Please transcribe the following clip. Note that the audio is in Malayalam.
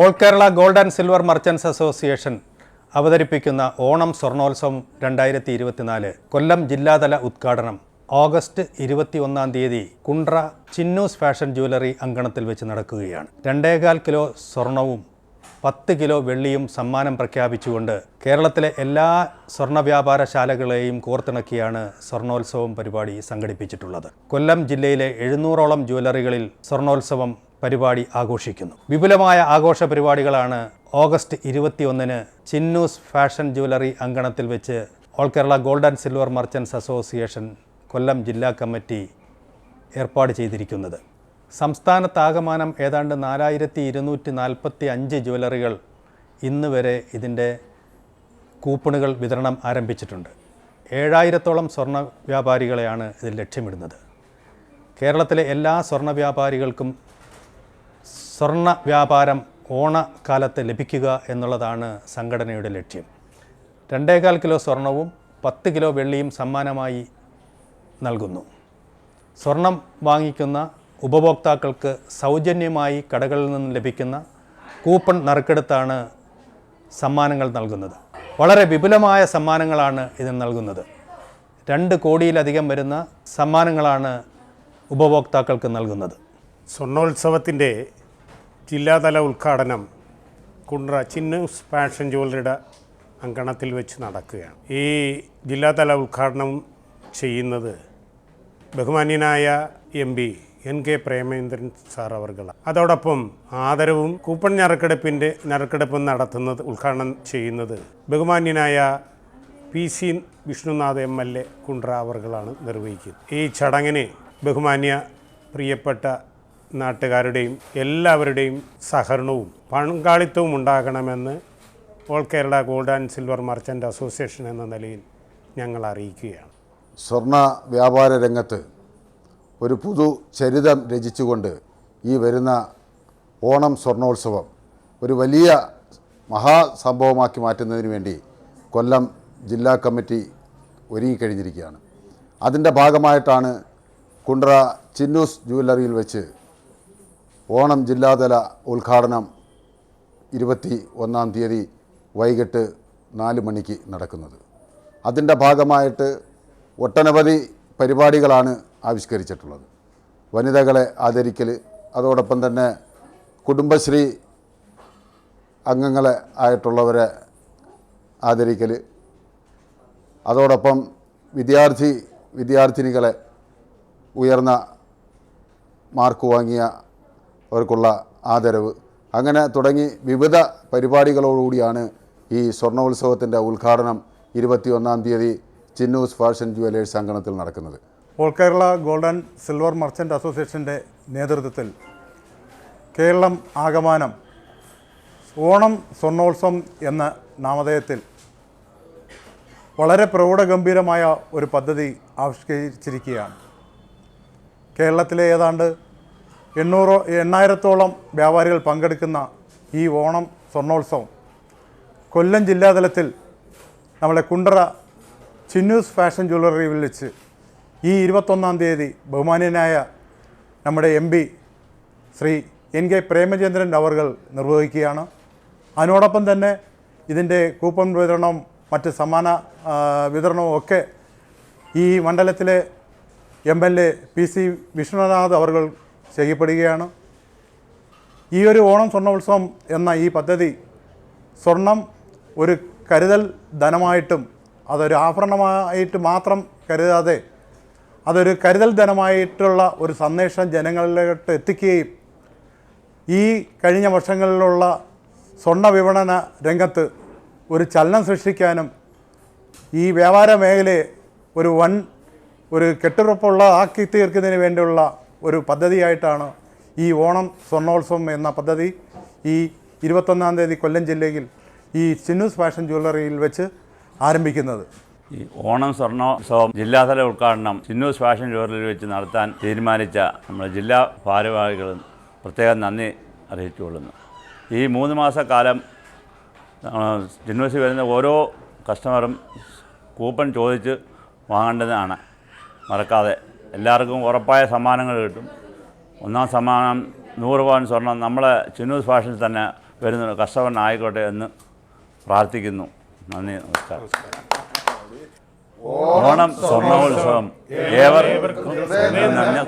All Kerala gold and silver merchants association അവതരിപ്പിക്കുന്ന ഓണം സ്വർണോത്സവം രണ്ടായിരത്തി ഇരുപത്തിനാല് കൊല്ലം ജില്ലാതല ഉദ്ഘാടനം. ഓഗസ്റ്റ് ഇരുപത്തി ഒന്നാം തീയതി കുണ്ട്ര ചിന്നൂസ് ഫാഷൻ ജ്വല്ലറി അങ്കണത്തിൽ വെച്ച് നടക്കുകയാണ്. രണ്ടേകാൽ കിലോ സ്വർണവും പത്ത് കിലോ വെള്ളിയും സമ്മാനം പ്രഖ്യാപിച്ചുകൊണ്ട് കേരളത്തിലെ എല്ലാ സ്വർണ വ്യാപാരശാലകളെയും കോർത്തിണക്കിയാണ് സ്വർണോത്സവം പരിപാടി സംഘടിപ്പിച്ചിട്ടുള്ളത്. കൊല്ലം ജില്ലയിലെ എഴുന്നൂറോളം ജ്വല്ലറികളിൽ സ്വർണോത്സവം പരിപാടി ആഘോഷിക്കുന്നു. വിപുലമായ ആഘോഷ പരിപാടികളാണ് ഓഗസ്റ്റ് ഇരുപത്തിയൊന്നിന് ചിന്നൂസ് ഫാഷൻ ജ്വല്ലറി അങ്കണത്തിൽ വെച്ച് all Kerala gold and silver merchants association Kollam ജില്ലാ കമ്മിറ്റി ഏർപ്പാട് ചെയ്തിരിക്കുന്നത്. സംസ്ഥാനത്താകമാനം ഏതാണ്ട് നാലായിരത്തി ഇരുന്നൂറ്റി നാൽപ്പത്തി അഞ്ച് ജ്വല്ലറികൾ ഇന്ന് വരെ ഇതിന്റെ കൂപ്പണുകൾ വിതരണം ആരംഭിച്ചിട്ടുണ്ട്. ഏഴായിരത്തോളം സ്വർണ വ്യാപാരികളെയാണ് ഇതിൽ ലക്ഷ്യമിടുന്നത്. കേരളത്തിലെ എല്ലാ സ്വർണ വ്യാപാരികൾക്കും സ്വർണ വ്യാപാരം ഓണക്കാലത്ത് ലഭിക്കുക എന്നുള്ളതാണ് സംഘടനയുടെ ലക്ഷ്യം. രണ്ടേകാൽ കിലോ സ്വർണവും പത്ത് കിലോ വെള്ളിയും സമ്മാനമായി നൽകുന്നു. സ്വർണം വാങ്ങിക്കുന്ന ഉപഭോക്താക്കൾക്ക് സൗജന്യമായി കടകളിൽ നിന്ന് ലഭിക്കുന്ന കൂപ്പൺ നറുക്കെടുത്താണ് സമ്മാനങ്ങൾ നൽകുന്നത്. വളരെ വിപുലമായ സമ്മാനങ്ങളാണ് ഇതിന് നൽകുന്നത്. രണ്ട് കോടിയിലധികം വരുന്ന സമ്മാനങ്ങളാണ് ഉപഭോക്താക്കൾക്ക് നൽകുന്നത്. സ്വർണോത്സവത്തിന്റെ ജില്ലാതല ഉദ്ഘാടനം കുണ്ട്ര ചിന്നൂസ് ഫാഷൻ ജ്വല്ലറിയുടെ അങ്കണത്തിൽ വെച്ച് നടക്കുകയാണ്. ഈ ജില്ലാതല ഉദ്ഘാടനം ചെയ്യുന്നത് ബഹുമാന്യനായ M P N K Premachandran sir അവർകളാണ്. അതോടൊപ്പം ആദരവും കൂപ്പൺ ഞറക്കെടുപ്പിന്റെ ഞറക്കെടുപ്പ് നടത്തുന്നത് ഉദ്ഘാടനം ചെയ്യുന്നത് ബഹുമാന്യനായ P C Vishnunath M L A Kundara അവർകളാണ് നിർവഹിക്കുന്നത്. ഈ ചടങ്ങിന് ബഹുമാന്യ പ്രിയപ്പെട്ട നാട്ടുകാരുടെയും എല്ലാവരുടെയും സഹകരണവും പങ്കാളിത്തവും ഉണ്ടാകണമെന്ന് all Kerala gold and silver merchant association എന്ന നിലയിൽ ഞങ്ങൾ അറിയിക്കുകയാണ്. സ്വർണ വ്യാപാര രംഗത്ത് ഒരു പുതു ചരിതം രചിച്ചുകൊണ്ട് ഈ വരുന്ന ഓണം സ്വർണോത്സവം ഒരു വലിയ മഹാസംഭവമാക്കി മാറ്റുന്നതിന് വേണ്ടി കൊല്ലം ജില്ലാ കമ്മിറ്റി ഒരുങ്ങിക്കഴിഞ്ഞിരിക്കുകയാണ്. അതിന്റെ ഭാഗമായിട്ടാണ് കുണ്ട്ര ചിന്നൂസ് ജുവല്ലറിയിൽ വെച്ച് ഓണം ജില്ലാതല ഉദ്ഘാടനം ഇരുപത്തി ഒന്നാം തീയതി വൈകിട്ട് നാല് മണിക്ക് നടക്കുന്നത്. അതിന്റെ ഭാഗമായിട്ട് ഒട്ടനവധി പരിപാടികളാണ് ആവിഷ്കരിച്ചിട്ടുള്ളത്. വനിതകളെ ആദരിക്കൽ അതോടൊപ്പം തന്നെ കുടുംബശ്രീ അംഗങ്ങളെ ആയിട്ടുള്ളവരെ ആദരിക്കൽ അതോടൊപ്പം വിദ്യാർത്ഥി വിദ്യാർത്ഥിനികളെ ഉയർന്ന മാർക്ക് വാങ്ങിയ അവർക്കുള്ള ആദരവ്. അങ്ങനെ തുടങ്ങി വിവിധ പരിപാടികളോടുകൂടിയാണ് ഈ സ്വർണോത്സവത്തിന്റെ ഉദ്ഘാടനം ഇരുപത്തിയൊന്നാം തീയതി ചിന്നൂസ് ഫാഷൻ ജുവലേഴ്സ് അങ്കണത്തിൽ നടക്കുന്നത്. All Kerala golden silver merchant അസോസിയേഷന്റെ നേതൃത്വത്തിൽ കേരളം ആകമാനം ഓണം സ്വർണോത്സവം എന്ന നാമധേയത്തിൽ വളരെ പ്രൗഢഗംഭീരമായ ഒരു പദ്ധതി ആവിഷ്കരിച്ചിരിക്കുകയാണ്. കേരളത്തിലെ ഏതാണ്ട് എണ്ണൂറോ എണ്ണായിരത്തോളം വ്യാപാരികൾ പങ്കെടുക്കുന്ന ഈ ഓണം സ്വർണോത്സവം. കൊല്ലം ജില്ലാതലത്തിൽ നമ്മളെ കുണ്ടറ ചിന്നൂസ് ഫാഷൻ ജ്വല്ലറിയിൽ വെച്ച് ഈ ഇരുപത്തൊന്നാം തീയതി ബഹുമാന്യനായ നമ്മുടെ M P Shri N K Premachandran അവർകൾ നിർവഹിക്കുകയാണ്. അതിനോടൊപ്പം തന്നെ ഇതിന്റെ കൂപ്പൺ വിതരണം മറ്റ് സമ്മാന വിതരണവും ഒക്കെ ഈ മണ്ഡലത്തിലെ M L A P C Vishnunath അവർ ചെയ്യപ്പെടുകയാണ് ഈ ഒരു ഓണം സ്വർണോത്സവം എന്ന ഈ പദ്ധതി സ്വർണം ഒരു കരുതൽ ധനമായിട്ടും അതൊരു ആഭരണമായിട്ട് മാത്രം കരുതാതെ അതൊരു കരുതൽ ധനമായിട്ടുള്ള ഒരു സന്ദേശം ജനങ്ങളിലോട്ട് എത്തിക്കുകയും ഈ കഴിഞ്ഞ വർഷങ്ങളിലുള്ള സ്വർണ വിപണന രംഗത്ത് ഒരു ചലനം സൃഷ്ടിക്കാനും ഈ വ്യാപാര മേഖലയെ ഒരു വൻ ഒരു കെട്ടുറപ്പുള്ള ആക്കി തീർക്കുന്നതിന് വേണ്ടിയുള്ള ഒരു പദ്ധതിയായിട്ടാണ് ഈ ഓണം സ്വർണോത്സവം എന്ന പദ്ധതി ഈ ഇരുപത്തൊന്നാം തീയതി കൊല്ലം ജില്ലയിൽ ഈ ചിന്നൂസ് ഫാഷൻ ജ്വല്ലറിയിൽ വെച്ച് ആരംഭിക്കുന്നത്. ഈ ഓണം സ്വർണോത്സവം ജില്ലാതല ഉദ്ഘാടനം ചിന്നൂസ് ഫാഷൻ ജ്വല്ലറിയിൽ വെച്ച് നടത്താൻ തീരുമാനിച്ച നമ്മുടെ ജില്ലാ ഭാരവാഹികളും പ്രത്യേകം നന്ദി അറിയിച്ചുകൊള്ളുന്നു. ഈ മൂന്ന് മാസക്കാലം സിന്നൂസിൽ വരുന്ന ഓരോ കസ്റ്റമറും കൂപ്പൺ ചോദിച്ച് വാങ്ങേണ്ടതാണ്. മറക്കാതെ എല്ലാവർക്കും ഉറപ്പായ സമ്മാനങ്ങൾ കിട്ടും. ഒന്നാം സമ്മാനം നൂറ് പവൻ സ്വർണം നമ്മളെ ചിന്നൂസ് ഫാഷനിൽ തന്നെ വരുന്ന കർഷകനായിക്കോട്ടെ എന്ന് പ്രാർത്ഥിക്കുന്നു. നന്ദി നമസ്കാരം. ഓണം സ്വർണോത്സവം ഏവർക്കും നിറഞ്ഞ